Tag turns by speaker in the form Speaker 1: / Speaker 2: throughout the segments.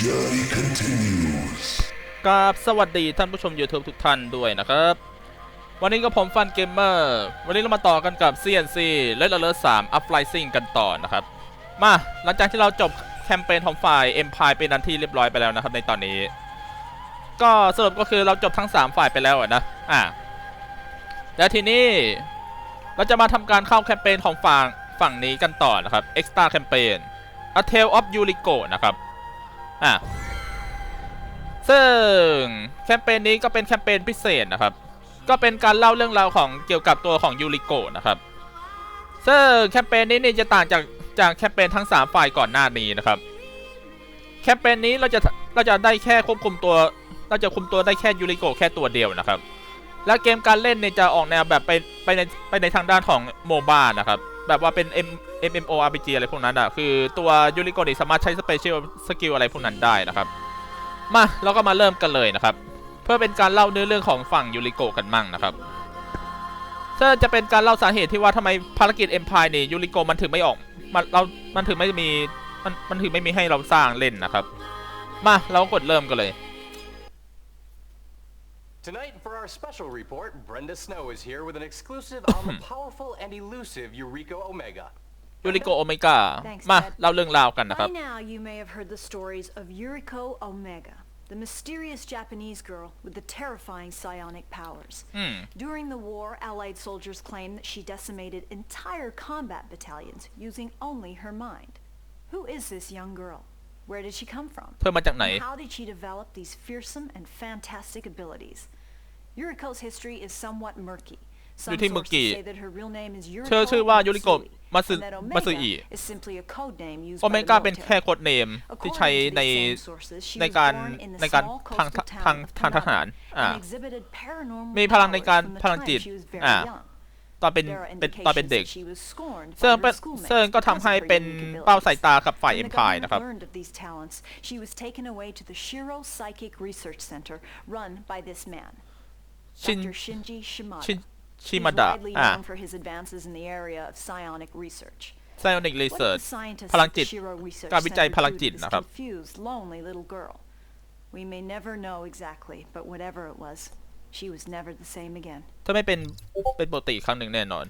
Speaker 1: Journey continues.
Speaker 2: กับสวัสดีท่านผู้ชม YouTube ทุกท่านด้วยนะครับ วันนี้ก็ผมฟันเกมเมอร์วันนี้เรามาต่อกันกับ CNC Red Alert 3 Uprising กันต่อนะครับ มาหลังจากที่เราจบแคมเปญของฝ่าย Empire เป็นอันที่เรียบร้อยไปแล้วนะครับในตอนนี้ ก็สรุปก็คือเราจบทั้ง 3 ฝ่ายไปแล้วนะอ่าแล้วทีนี้เราจะมาทำการเข้าแคมเปญของฝั่งฝั่งนี้กันต่อนะครับ Extra Campaign A Tale of Yuriko นะครับ อ่าซึ่งแคมเปญนี้ก็เป็นแคมเปญพิเศษนะครับ ก็เป็นการเล่าเรื่องราวของเกี่ยวกับตัวของยูริโกะนะครับ ซึ่งแคมเปญนี้นี่จะต่างจากจากแคมเปญทั้ง 3 ฝ่ายก่อนหน้านี้นะครับ แคมเปญนี้เราจะเราจะได้แค่ควบคุมตัวเราจะคุมตัวได้แค่ยูริโกะแค่ตัวเดียวนะครับ และเกมการเล่นเนี่ยจะออกแนวแบบไปไปในไปในทางด้านของโมบ้านะครับ แบบว่าเป็น M MMORPG อะไรพวกนั้นอะคือตัวยูริโกนี่สามารถใช้สเปเชียลสกิลอะไรพวกนั้นได้นะครับ มาเราก็มาเริ่มกันเลยนะครับ เพื่อเป็นการเล่าเนื้อเรื่องของฝั่งยูริโกกันมั่งนะครับซึ่งจะเป็นการเล่าสาเหตุที่ว่าทำไมภารกิจเอ็มพายนี่ยูริโกมันถึงไม่ออกมันเรา มันถึงไม่มีมันมันถึงไม่มีให้เราสร้างเล่นนะครับ มาเรากดเริ่มกันเลย
Speaker 3: Tonight, for our special report, Brenda Snow is here with an exclusive on the powerful and elusive Eureka Omega.
Speaker 2: ยูริโกะโอเมก้า
Speaker 4: Thanks,
Speaker 2: มา
Speaker 4: Ted.
Speaker 2: เล่าเรื่องราวกันนะครับ
Speaker 4: By now, you may have heard the stories of Yuriko Omega, the mysterious Japanese girl with the terrifying psionic powers.
Speaker 2: อืม
Speaker 4: During the war, Allied soldiers claimed that she decimated entire combat battalions using only her mind. Who is this young girl? Where did she come from?
Speaker 2: เพื่อมาจากไหน
Speaker 4: And how did she develop these fearsome and fantastic abilities? Yuriko's history is somewhat murky. Some
Speaker 2: อยู่ที่
Speaker 4: sources
Speaker 2: Murky
Speaker 4: say that her real name is
Speaker 2: เธอชื่อว่า
Speaker 4: Yuriko
Speaker 2: ยูริโกะ
Speaker 4: Matsui,
Speaker 2: มาซึ
Speaker 4: and that
Speaker 2: มาซึอิ
Speaker 4: Omega is simply a code name used
Speaker 2: โอ
Speaker 4: by
Speaker 2: เม
Speaker 4: the
Speaker 2: ก้าเป็น
Speaker 4: military.
Speaker 2: แค่โค้ดเนมที่
Speaker 4: According
Speaker 2: ใช้
Speaker 4: to
Speaker 2: ใน
Speaker 4: these same sources, she
Speaker 2: ใน
Speaker 4: was
Speaker 2: การ
Speaker 4: born in the
Speaker 2: ในการ
Speaker 4: small
Speaker 2: ทาง
Speaker 4: coastal
Speaker 2: ทาง
Speaker 4: town of
Speaker 2: ทางทหาร
Speaker 4: Kanagawa
Speaker 2: อ่า
Speaker 4: and exhibited paranormal
Speaker 2: มีพลังในการ
Speaker 4: powers from the
Speaker 2: พลัง
Speaker 4: time
Speaker 2: จิต
Speaker 4: she was very
Speaker 2: อ่า
Speaker 4: young.
Speaker 2: ตอนเป็น
Speaker 4: There are
Speaker 2: เป็นตอนเป็น
Speaker 4: indications
Speaker 2: เด็ก
Speaker 4: that she was scorned
Speaker 2: ซึ่ง
Speaker 4: by
Speaker 2: เป็น
Speaker 4: her schoolmates
Speaker 2: ซึ่งก็ทำ
Speaker 4: because
Speaker 2: ให้
Speaker 4: of her
Speaker 2: เป็น
Speaker 4: unique
Speaker 2: เป้าสาย
Speaker 4: abilities.
Speaker 2: ตากับฝ่าย
Speaker 4: When
Speaker 2: เอ็
Speaker 4: the
Speaker 2: มพาย
Speaker 4: government
Speaker 2: นะครับ
Speaker 4: learned of these talents, she was taken away to the Shiro Psychic Research Center run by this man,
Speaker 2: ชิน
Speaker 4: Dr. Shinji Shimada.
Speaker 2: ชินชิ
Speaker 4: He's
Speaker 2: มาดะ
Speaker 4: widely
Speaker 2: อ่า
Speaker 4: known for his advances in the area of psionic research.
Speaker 2: ไซออนิกรี
Speaker 4: What
Speaker 2: เสิร์
Speaker 4: did
Speaker 2: ช
Speaker 4: the scientists
Speaker 2: พลัง
Speaker 4: at
Speaker 2: จิต
Speaker 4: the Shiro Research
Speaker 2: การวิจัย
Speaker 4: Center
Speaker 2: พลัง
Speaker 4: do
Speaker 2: จิต
Speaker 4: to this
Speaker 2: นะครับ
Speaker 4: confused, lonely little girl? We may never know exactly, but whatever it was, she was never the same again.
Speaker 2: ถ้าไม่เป็นเป็นปกติอีกครั้งหนึ่งแน่นอน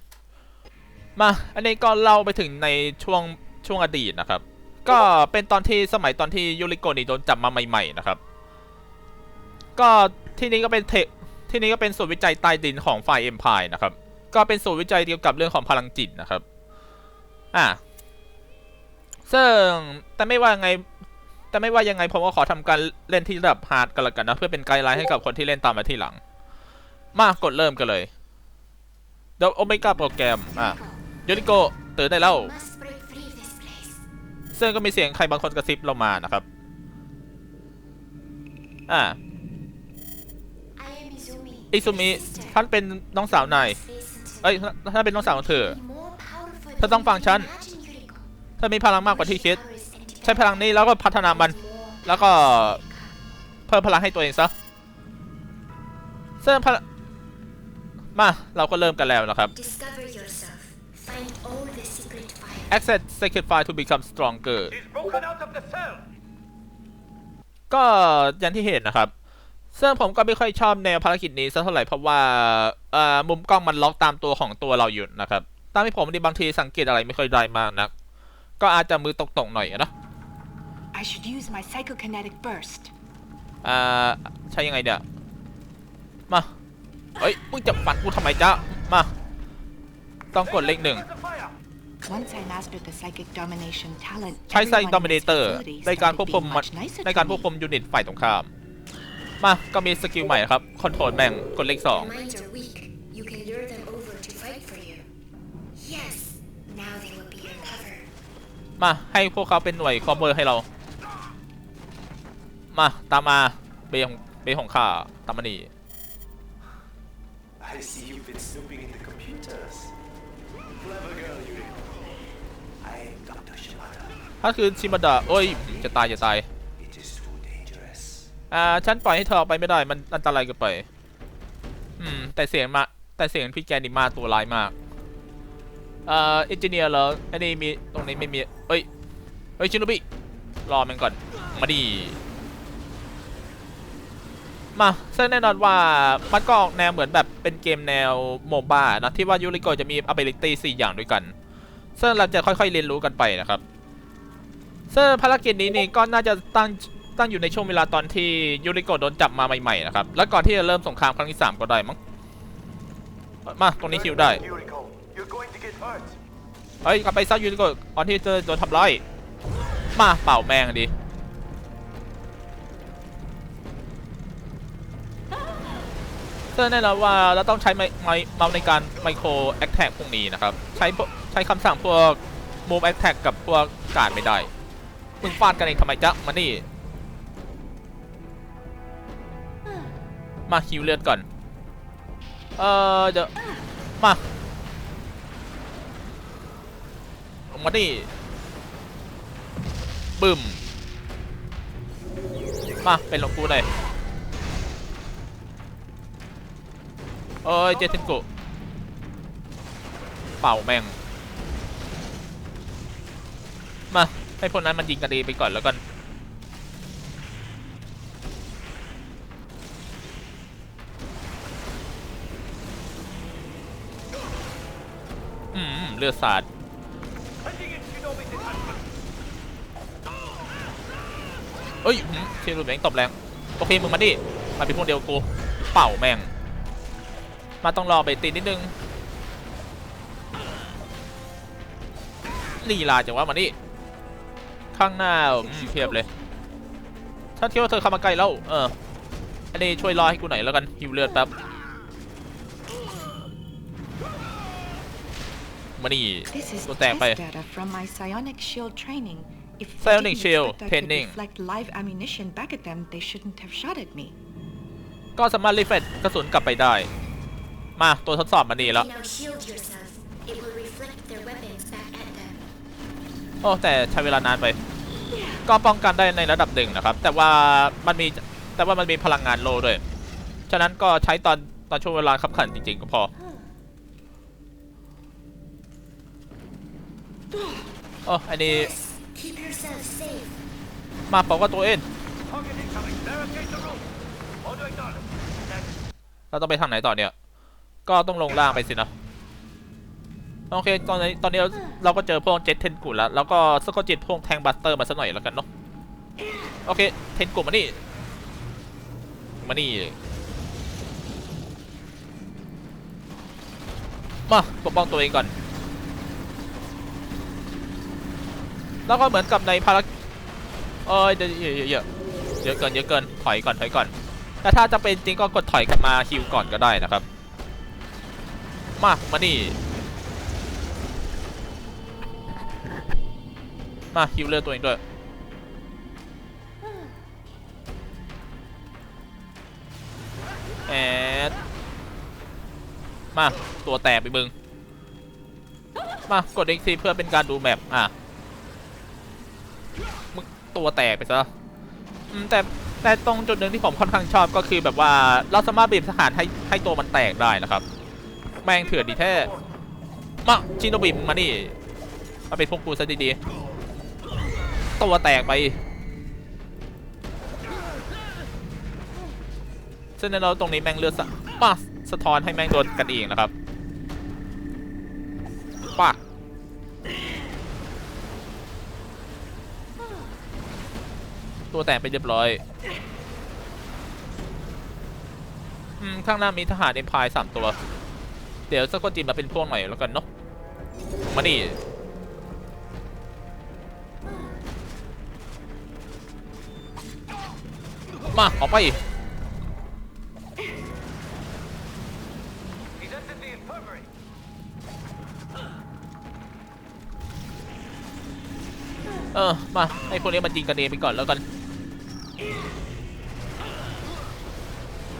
Speaker 2: มา อันนี้ก็เล่าไปถึงในช่วงช่วงอดีตนะครับ ก็เป็นตอนที่สมัยตอนที่ยูริโกะนี่โดนจับมาใหม่ ๆ นะครับ ก็ที่นี้ก็เป็นเทค ที่นี้ก็เป็นศูนย์วิจัยใต้ดินของฝ่ายเอ็มพายนะครับ ก็เป็นศูนย์วิจัยเกี่ยวกับเรื่องของพลังจิตนะครับ อ่าซึ่งแต่ไม่ว่ายังไงแต่ไม่ว่ายังไงผมก็ขอทำการเล่นที่ระดับฮาร์ดกันละกันนะเพื่อเป็นไกด์ไลน์ให้กับคนที่เล่นตามมาที่หลัง มากดเริ่มกันเลยเดี๋ยวโอเมก้าโปรแกรมอะยูริโกะตื่นได้แล้วซึ่งก็มีเสียงใครบางคนกระซิบเรามานะครับ อ่า อิซุมิท่านเป็นน้องสาวนายเอ้ยท่านเป็นน้องสาวของเธอท่าต้องฟังฉันเธอมีพลังมากกว่าที่คิด ใช้พลังนี้แล้วก็พัฒนามัน แล้วก็เพิ่มพลังให้ตัวเองซะเสริมพลังมาเราก็เริ่มกันแล้วนะครับ Access Secret File to become stronger ก็ยันที่เห็นนะครับ ซึ่งผมก็ไม่ค่อยชอบแนวภารกิจนี้สักเท่าไหร่เพราะว่าเอ่อมุมกล้องมันล็อกตามตัวของตัวเราอยู่นะครับตามที่ผมดีบางทีสังเกตอะไรไม่ค่อยได้มากนักก็อาจจะมือตกๆหน่อยอะเนอะ
Speaker 5: I should use my psychokinetic burst.
Speaker 2: อ่าใช้ยังไงเดี๋ยวมาเฮ้ยมึงจะฟันกูทำไมจ๊ะมา ต้องกดเลขหนึ่ง
Speaker 3: Where's the fire?
Speaker 5: Once I mastered the psychic domination talent,
Speaker 2: ใช้ไซ
Speaker 5: everyone in
Speaker 2: ดอมิเน
Speaker 5: this
Speaker 2: เตอร์
Speaker 5: facility
Speaker 2: ในการ
Speaker 5: started
Speaker 2: ควบคุม
Speaker 5: being
Speaker 2: มัน
Speaker 5: much nicer
Speaker 2: ในการ
Speaker 5: to
Speaker 2: ควบ
Speaker 5: me.
Speaker 2: คุมยูนิตฝ่ายตรงข้าม มา ก็มีสกิลใหม่ครับ คอนโทรลแม่ง กดเลขสอง
Speaker 6: Their minds are weak. You can lure them over to fight for you. Yes. Now they will be your cover.
Speaker 2: มา ให้พวกเขาเป็นหน่วยคอมเบอร์ให้เรา มา ตามมา เบของ เบของข้า ตามมานี่
Speaker 3: I see you've been snooping in the computers. Clever girl, Yuriko. I am Dr. Shimada.
Speaker 2: ถ้าคือชิมาดะโอ้ย จะตาย จะตาย
Speaker 3: It is too dangerous.
Speaker 2: อ่าฉันปล่อยให้เธอออกไปไม่ได้มันอันตรายเกินไป อืม แต่เสียงมา แต่เสียงพี่แกนี่มาตัวร้ายมากเอ่าเอนจิเนียร์เหรออันนี้มีตรงนี้ไม่มีเอ้ยเฮ้ยชินุบิรอมันก่อนมาดีมาซึ่งแน่นอนว่ามันก็ออกแนวเหมือนแบบเป็นเกมแนวโมบ้านะที่ว่ายูริโกจะมี ability 4 อย่างด้วยกันซึ่งเราจะค่อยๆเรียนรู้กันไปนะครับซึ่งภารกิจนี้นี่ก็น่าจะตั้ง ตั้งอยู่ในช่วงเวลาตอนที่ยูริโกะโดนจับมาใหม่ๆนะครับ แล้วก่อนที่จะเริ่มสงครามครั้งที่ 3 ก็ได้มั้ง มาตรงนี้ฮิวได้
Speaker 1: Yuriko, you're going to get hurt.
Speaker 2: เฮ้ยกลับไปซะยูริโกะก่อนที่จะโดนทำร้าย มาเป่าแมงดิเสื้อแน่นอนว่าเราต้องใช้ไมไมเมาส์ในการไมโครแอคแท็กพวกนี้นะครับ ใช้พวกใช้คำสั่งพวก move attack กับพวกการไม่ได้มึงฟาดกันเองทำไมจ๊ะมานี่ มาฮิวเลือดก่อน เออเดี๋ยวมาลงมาดิบึ้มมาเป็นหลงกูหน่อยเอ้ยเจเทนโกะเป่าแม่ง มา ให้พวกนั้นมันยิงกันเองไปก่อนแล้วกัน เลือดสาดเอ้ยเชลูแม่งตบแรงโอเคมึงมาดิมาเป็นพวกเดียวกูเป่าแม่ง มาต้องรอไปตีนิดนึงลีลาจังวะมานี่ข้างหน้าเพียบเลยถ้าเที่ยวาเธอเข้ามาใกล้แล้วเอออันนี้ช่วยรอให้กูหน่อยแล้วกันฮิวเลือดแป๊บ มานี่
Speaker 5: This is
Speaker 2: Go
Speaker 5: test
Speaker 2: tap ไป
Speaker 5: data from my psionic shield training. If they
Speaker 2: Psionic
Speaker 5: didn't
Speaker 2: shield
Speaker 5: expect I could
Speaker 2: training.
Speaker 5: reflect live ammunition back at them, they shouldn't have shot at me.
Speaker 2: ก็สามารถรีเฟรชกระสุนกลับไปได้ มาตัวทดสอบมาดีแล้ว
Speaker 6: Now shield yourself. It will reflect their weapons back at them.
Speaker 2: โอ้แต่ใช้เวลานานไป ก็ป้องกันได้ในระดับหนึ่งนะครับ แต่ว่ามันมีแต่ว่ามันมีพลังงานโลด้วย ฉะนั้นก็ใช้ตอนตอนช่วงเวลาขับขันจริงๆก็พอ โอ้อันนี้
Speaker 6: Yes. Keep yourself safe.
Speaker 2: มาบอกว่าตัวเอง
Speaker 1: Target incoming. Barricade the room. Order acknowledged. Next.
Speaker 2: เราต้องไปทางไหนต่อเนี่ย ก็ต้องลงล่างไปสินะโอเค ตอนนี้ตอนนี้เราเราก็เจอพวกเจ็ตเทนกุแล้ว แล้วก็สกอตจิตพวกแทงบัสเตอร์มาสักหน่อยแล้วกันเนาะ โอเค เทนกุมานี่ มานี่ มาปกป้องตัวเองก่อน แล้วก็เหมือนกับในภารกิจเอ้ยเดี๋ยวเยอะเยอะเยอะเกินเยอะเกินถอยก่อนถอยก่อนแต่ถ้าจะเป็นจริงก็กดถอยกลับมาฮิวก่อนก็ได้นะครับ มามานี่มาฮิวเลือดตัวเองด้วยแอดมาตัวแตกไปมึงมากด X เพื่อเป็นการดูแมปอะ ตัวแตกไปซะแต่แต่ตรงจุดหนึ่งที่ผมค่อนข้างชอบก็คือแบบว่าเราสามารถบีบทหารให้ให้ตัวมันแตกได้นะครับ แม่งเถื่อนดีแท้มาชินโนบิมมานี่มาเป็นพวกกูซะดีๆตัวแตกไปซึ่งในเราตรงนี้แม่งเลือดสะมาสะท้อนให้แม่งโดนกันเองนะครับปาก ตัวแตกไปเรียบร้อยอืมข้างหน้ามีทหารเอ็มพายสามตัว เดี๋ยวสะกดจิตมาเป็นพวกหน่อยแล้วกันเนาะมานี่มาออกไปเออมาให้พวกนี้มันยิงกันเองไปก่อนแล้วกัน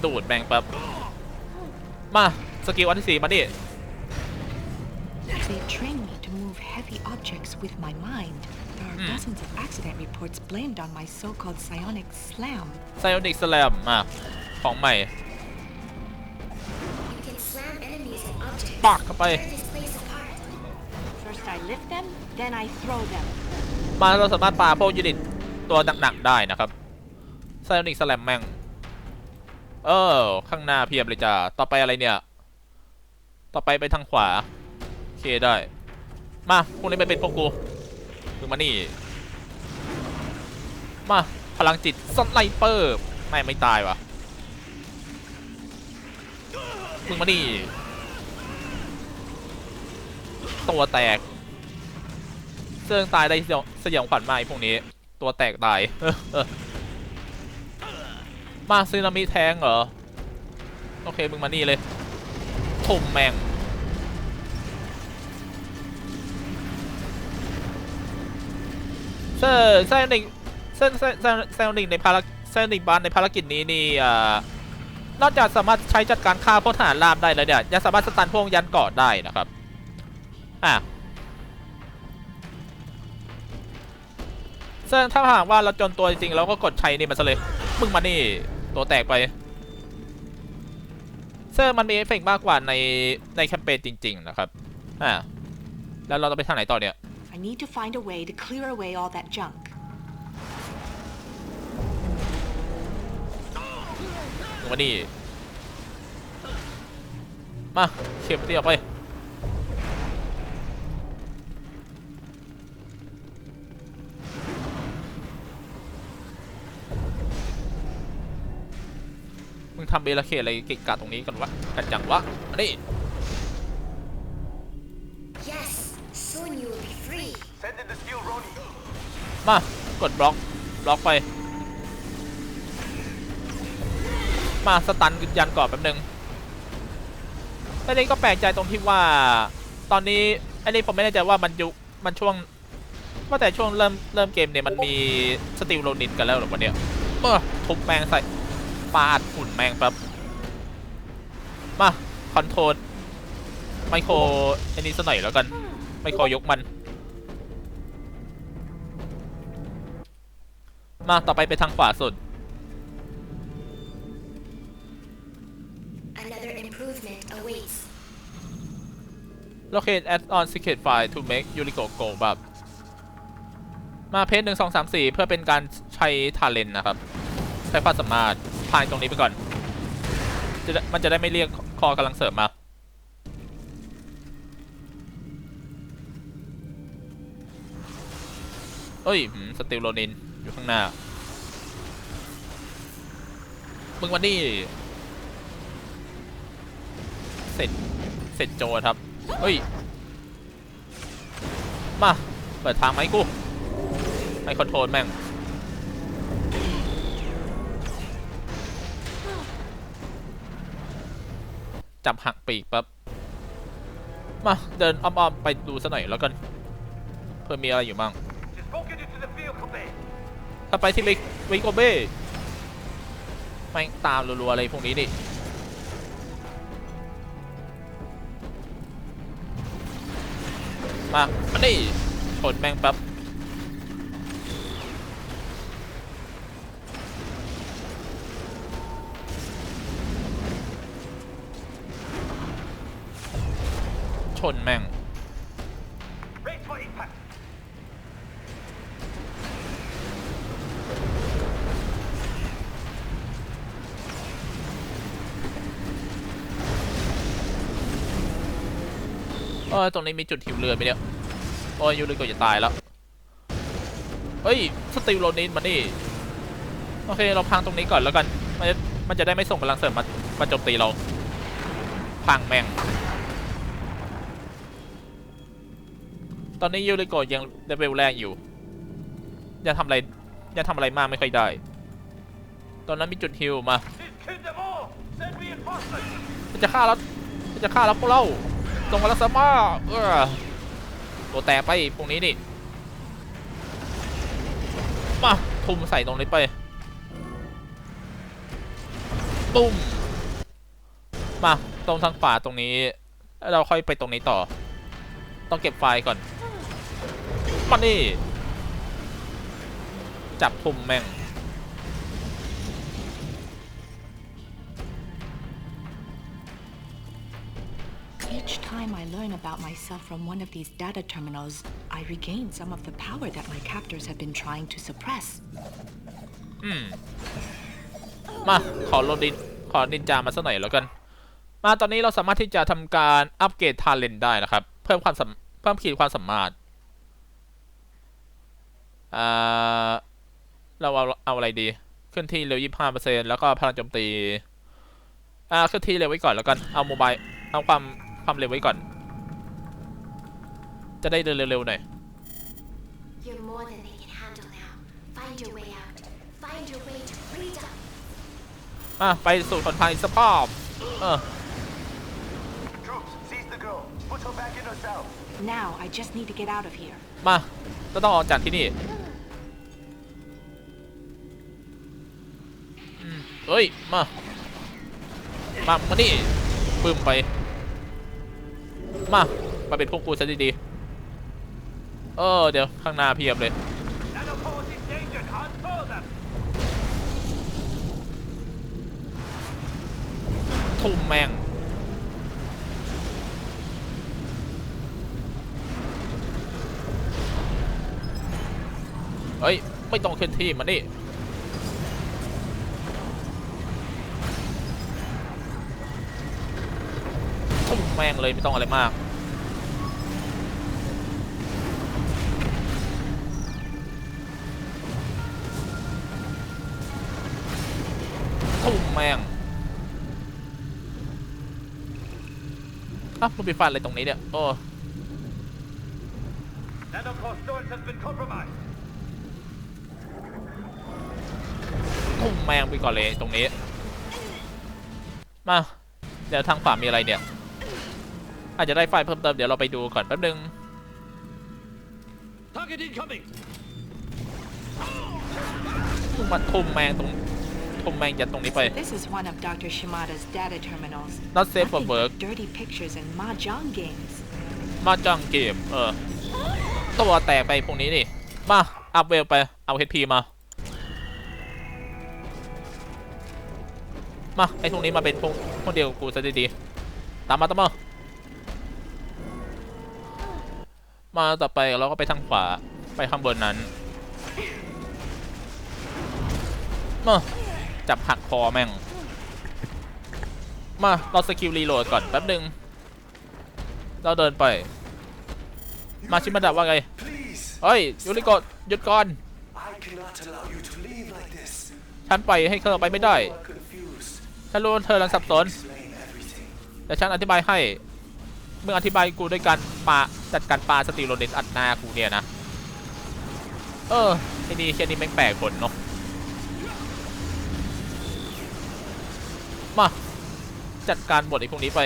Speaker 2: ดูดแมงแป๊บมาสกิลอันที่สี่มาดิ
Speaker 5: They train me to move heavy objects with my mind. There are dozens of accident reports blamed on my so-called psionic slam.
Speaker 2: ไซโอนิกสแลมอะของใหม่
Speaker 6: You can slam enemies and objects.
Speaker 2: ปักเข้าไป
Speaker 6: Tear this place apart.
Speaker 5: First I lift them, then I throw them.
Speaker 2: มาเราสามารถปาพวกยูนิตตัวหนักๆได้นะครับไซออนิกสแลมแม่ง เออ ข้างหน้าเพียบเลยจ้าต่อไปอะไรเนี่ย ต่อไปไปทางขวา โอเคได้ มาพวกนี้ไปเป็นพวกกูมึงมานี่ มา พลังจิตสไนเปอร์ไม่ไม่ตายวะมึงมานี่ตัวแตกเสื่องตายได้สยองสยองขวัญมาไอ้พวกนี้ ตัวแตกตาย มาซึนามิแทงเหรอ โอเค มึงมานี่เลยทุ่มแมงเซอร์ไซนิกเซอร์ไซนิกในภารไซนิกบานในภารกิจนี้นี่อ่านอกจากสามารถใช้จัดการฆ่าพวกทหารราบได้แล้วเนี่ยยังสามารถสตันพวกยันเกาะได้นะครับ อะซึ่งถ้าหากว่าเราจนตัวจริงเราก็กดใช้นี่มันซะเลย มึงมานี่ ตัวแตกไปซึ่งมันมีเอฟเฟกต์มากกว่าในในแคมเปญจริง ๆ นะครับอะแล้วเราต้องไปทางไหนต่อเนี่ย
Speaker 5: I need to find a way to clear away all that junk.
Speaker 2: มึงมานี่มาเข็มเตียออกไป ทำเบลาเคอะไรเกะกะตรงนี้กันวะกันจังวะมานี่
Speaker 6: Yes, soon you will be free.
Speaker 1: Send in the steel Roni.
Speaker 2: มากดบล็อกบล็อกไป มาสตันยันก่อนแป๊บนึงแต่นี้ก็แปลกใจตรงที่ว่า ตอนนี้อันนี้ผมไม่แน่ใจว่ามันยุคมันช่วงว่าแต่ช่วงเริ่มเริ่มเกมเนี่ยมันมีสติลโลนินกันแล้วเหรอวันเนี้ยเออทุบแมงใส่ ปาดฝุ่นแมงแป๊บมา คอนโทรลไมโครอันนี้สักหน่อยแล้วกัน ไมโครยกมัน มาต่อไปไปทางขวาสุด
Speaker 6: Another improvement awaits.
Speaker 2: locate add on secret file to make Yuriko go แบบมาเพจหนึ่งสองสามสี่เพื่อเป็นการใช้ทาเลนนะครับ ใช้ความสามารถ ผ่านตรงนี้ไปก่อนจะมันจะได้ไม่เรียกคอกำลังเสริมมา เอ้ยสติลโลนิน อยู่ข้างหน้า มึงวันนี้ เสร็จ เสร็จโจครับ เฮ้ย มา เปิดทางไหมกู ไม่คอนโทรลแม่ง จับหักปีกปั๊บ มาเดินอ้อมๆไปดูซะหน่อยแล้วกัน เพื่อมีอะไรอยู่บ้างถ้าไปที่ลิกวิโกเบ้แม่งตามรัวๆอะไรพวกนี้ดิมามาดิชนแม่งแป๊บ ชนแม่ง เออตรงนี้มีจุดหิวเรือไหมเนี่ยโอ้ยยูริโกะจะตายแล้ว เฮ้ย สติลโรนินมานี่ โอเค เราพังตรงนี้ก่อนแล้วกัน มันจะมันจะได้ไม่ส่งกำลังเสริมมามาโจมตีเรา พังแม่ง ตอนนี้ยูริโกะยังเลเวลแรกอยู่ ยังทำอะไรยังทำอะไรมากไม่ค่อยได้ ตอนนั้นมีจุดฮิวมามันจะฆ่าแล้วมันจะฆ่าแล้วพวกเราตรงมาแล้วซะมาเออตัวแตกไปพวกนี้นี่มาทุ่มใส่ตรงนี้ไปปุ้มมาตรงทางขวาตรงนี้ เราค่อยไปตรงนี้ต่อ ต้องเก็บไฟล์ก่อน มานี่จับทุ่มแม่ง
Speaker 5: Each time I learn about myself from one of these data terminals, I regained some of the power that my captors have been trying to suppress.
Speaker 2: มา ขอโรดินขอนินจามาสักหน่อยแล้วกัน มาตอนนี้เราสามารถที่จะทำการอัปเกรดทาเลนได้นะครับ เพิ่มความสามเพิ่มขีดความสามารถอ่า เราเอาเอาอะไรดีเคลื่อนที่เร็ว25%แล้วก็พลังโจมตีอ่าเคลื่อนที่เร็วไว้ก่อนแล้วกันเอาโมบายเอาความความเร็วไว้ก่อน จะได้เดินเร็วๆหน่อย
Speaker 6: You're more than they can handle now. Find your way out. Find your way to freedom.
Speaker 2: อะไปสู่คนทางอีกสกรอบเออ
Speaker 1: Troops, seize the girl. Put her back in her cell.
Speaker 5: Now, I just need to get out of here.
Speaker 2: มาก็ต้องออกจากที่นี่ เฮ้ย มา มามานี่ปึ้มไป มา มาเป็นพวกกูซะดีๆเออ เดี๋ยว ข้างหน้าเพียบเลย ทุ่มแมงเฮ้ย ไม่ต้องเคลื่อนที่มานี่ มแมงเลยไม่ต้องอะไรมาก ทุ่มแมงอะมันไปฟันอะไรตรงนี้เนี่ยโอ้
Speaker 1: Nanocore storage has been compromised.
Speaker 2: ทุ่มแมงไปก่อนเลยตรงนี้ มา เดี๋ยวทางขวามีอะไรเนี่ย อาจจะได้ไฟล์เพิ่มเติมเดี๋ยวเราไปดูก่อนแป๊บนึง
Speaker 1: Target incoming.
Speaker 2: ทุ่มมันทุ่มแมงตรงทุ่มแมงยัดตรงนี้ไป
Speaker 5: This is one of Dr. Shimada's data terminals.
Speaker 2: not safe for
Speaker 5: Nothing
Speaker 2: work
Speaker 5: but dirty pictures and mahjong games.
Speaker 2: มาจังเกมเออตัวแตกไปพวกนี้นี่มาอัพเวลไปเอา HP มา มาไอ้พวกนี้มาเป็นพวกพวกเดียวกับกูซะดีๆตามมาตามมา มาต่อไปเราก็ไปทางขวาไปข้างบนนั้นมาจับหักคอแม่ง มาเราสกิลรีโหลดก่อนแป๊บหนึ่งเราเดินไป มาชิมาดะว่าไง เฮ้ยยูริโกะหยุดก่อน ฉันปล่อยให้เธอไปไม่ได้ ฉันรู้ว่าเธอกำลังสับสน แต่ฉันอธิบายให้ มึงอธิบายกูด้วยการปาจัดการปาสติโรเดนอัดหน้ากูเนี่ยนะ เออไอ้นี่แค่นี้แม่งแปลกคนเนาะมาจัดการบทไอ้พวกนี้ไป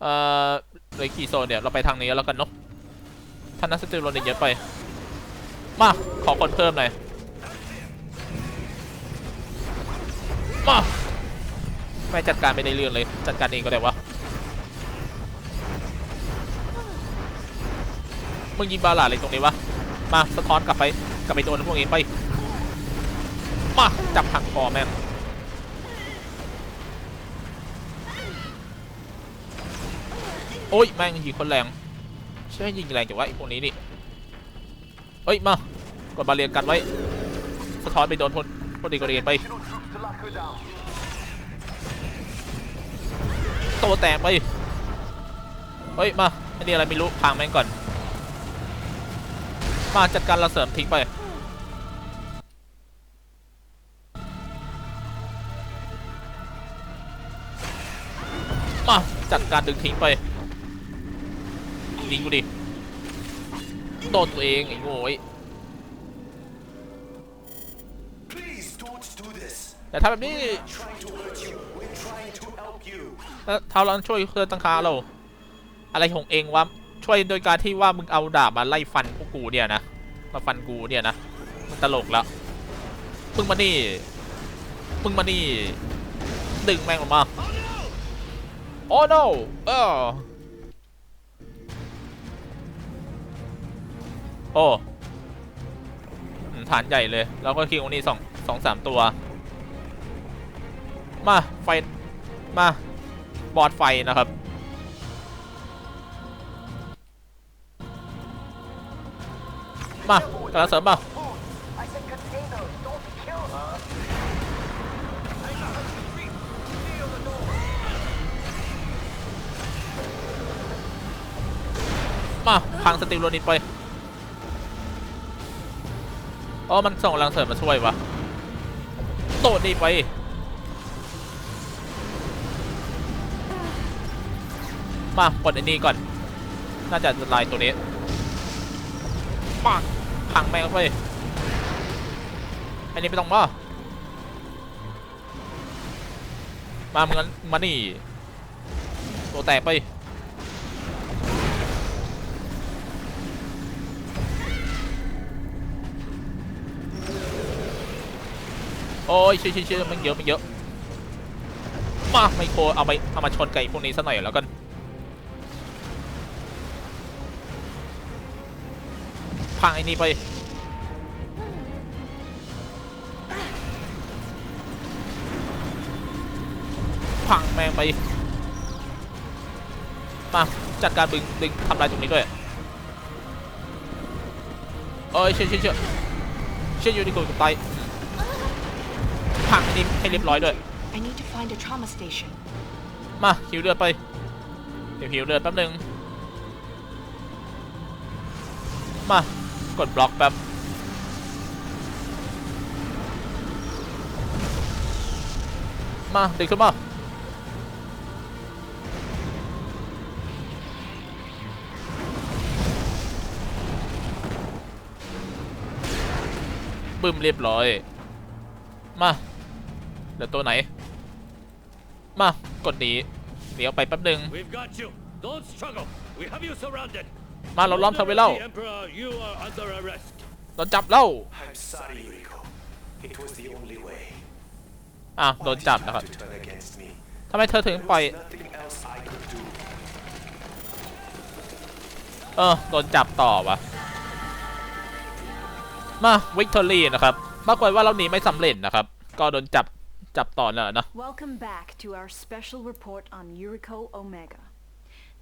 Speaker 2: เอ่อเลยกี่โซนเนี่ยเราไปทางนี้แล้วกันเนาะท่านนักสติโรเดนเยอะไป มาขอคนเพิ่มหน่อยมา ม่จัดการไม่ได้เรื่องเลย จัดการเองก็ได้วะ มึงยิงบาลาอะไรตรงนี้วะ มาสะท้อนกลับไป กลับไปโดนพวกนี้ไป มาจับหักคอแม่งโอ้ยแม่งยิงคนแรงใช่ยิงแรงจังวะไอ้พวกนี้นี่เฮ้ยมากดบาเรียนกันไว้สะท้อนไปโดนพวกพวกดีกเรียนไป โตแตกไปเฮ้ยมาอันนี้อะไรไม่รู้พังแม่งก่อน มาจัดการเราเสริมทิ้งไปมาจัดการดึงทิ้งไปยิงกูดิโดนตัวเองไอ้โง่ไอ้
Speaker 7: Please don't do this.
Speaker 2: แต่ถ้าแบบนี้ แล้วเท้าเราช่วยเคลื่อนตั้งคาเราอะไรของเองวะช่วยโดยการที่ว่ามึงเอาดาบมาไล่ฟันพวกกูเนี่ยนะมาฟันกูเนี่ยนะมันตลกแล้วมึงมานี่มึงมานี่ดึงแม่งออกมาโอ้ no เออโอ้ฐานใหญ่เลย แล้วก็คิงโอนี่สองสองสามตัว มา ไฟ มา บอสไฟนะครับมากระเสริม
Speaker 1: เปล่า
Speaker 2: มาพังสติลโลนิดไปอ๋อมันส่งแรงเสริมมาช่วยวะโตดดีไป มากดไอ้นี่ก่อน น่าจะลายตัวนี้ปังพังแม่งไปอันนี้ไม่ต้องมามาเหมือนมานี่ ตัวแตกไปโอ้ยเชื่อเชื่อเชื่อมันเยอะมันเยอะมาไมโครเอาไปเอามาชนไก่พวกนี้ซะหน่อยแล้วกัน พังไอ้นี่ไปพังแมงไปมาจัดการดึงดึงทำลายตรงนี้ด้วยเอ้ยเชื่อเชื่อเชื่อเชื่ออยู่ในกลุ่มไตพังไอ้นี่ให้เรียบร้อยด้วย
Speaker 5: I need to find a trauma station.
Speaker 2: มาหิวเลือดไปเดี๋ยวหิวเลือดแป๊บหนึงมา กดบล็อกแป๊บมาดึงขึ้นมาบึ้มเรียบร้อย มาเหลือตัวไหน มากดหนีหนีออกไปแป๊บหนึ่ง
Speaker 1: We've got you. Don't struggle. We have you surrounded.
Speaker 2: มาเราล้อมเธอไว้แล้ว
Speaker 1: The Emperor, you are under arrest.
Speaker 2: โดนจับแล้ว
Speaker 7: I'm sorry, Yuriko. It was the only way.
Speaker 2: อะโด
Speaker 7: Why
Speaker 2: น
Speaker 7: did
Speaker 2: จับ
Speaker 7: you
Speaker 2: นะครับ
Speaker 7: have to turn against me?
Speaker 2: ทำไมเธอถึง
Speaker 7: There
Speaker 2: ปล่อย
Speaker 7: was nothing else I could do.
Speaker 2: เออโดนจับต่อวะมาวิกตอรี่นะครับปรากฏว่าเราหนีไม่สำเร็จนะครับ ก็โดนจับจับต่อแล้วนะ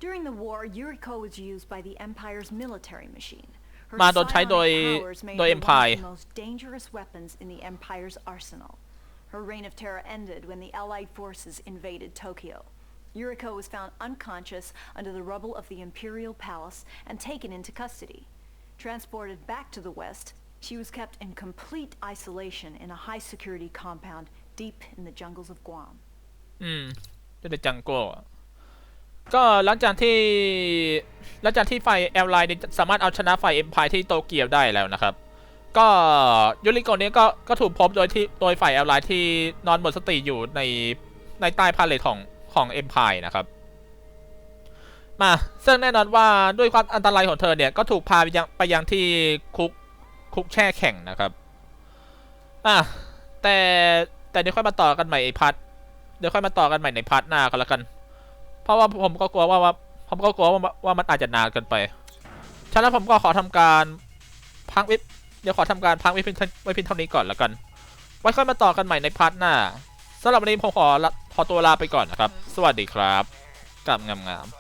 Speaker 4: During the war, Yuriko was used by the Empire's military machine. Her
Speaker 2: มาโดนใช้โดย
Speaker 4: psionic powers made
Speaker 2: โดย
Speaker 4: her one of
Speaker 2: Empire
Speaker 4: the most dangerous weapons in the Empire's arsenal. Her reign of terror ended when the Allied forces invaded Tokyo. Yuriko was found unconscious under the rubble of the Imperial Palace and taken into custody. Transported back to the West, she was kept in complete isolation in a high-security compound deep in the jungles of Guam.
Speaker 2: อืมจะได้จังโก้ ก็หลังจากที่หลังจากที่ไฟแอลไลน์สามารถเอาชนะไฟเอ็มพายที่โตเกียวได้แล้วนะครับ ก็ยูริโกนี้ก็ก็ถูกพบโดยที่โดยฝ่ายแอลไลน์ที่นอนหมดสติอยู่ในในใต้พาเลทของของเอ็มพายนะครับมาซึ่งแน่นอนว่าด้วยความอันตรายของเธอเนี่ยก็ถูกพาไปยังไปยังที่คุกคุกแช่แข็งนะครับอะแต่แต่เดี๋ยวค่อยมาต่อกันใหม่ไอพัทเดี๋ยวค่อยมาต่อกันใหม่ในพาร์ทหน้าก็แล้วกัน เพราะว่าผมก็กลัวว่าว่าผมก็กลัวว่าว่ามันอาจจะนานเกินไป ฉะนั้นผมก็ขอทำการพักวิปเดี๋ยวขอทำการพักวิปเพียงเท่าไว้เพียงเท่านี้ก่อนแล้วกัน ไว้ค่อยมาต่อกันใหม่ในพาร์ทหน้าสำหรับวันนี้ผมขอละขอตัวลาไปก่อนนะครับ สวัสดีครับ กลับงามๆ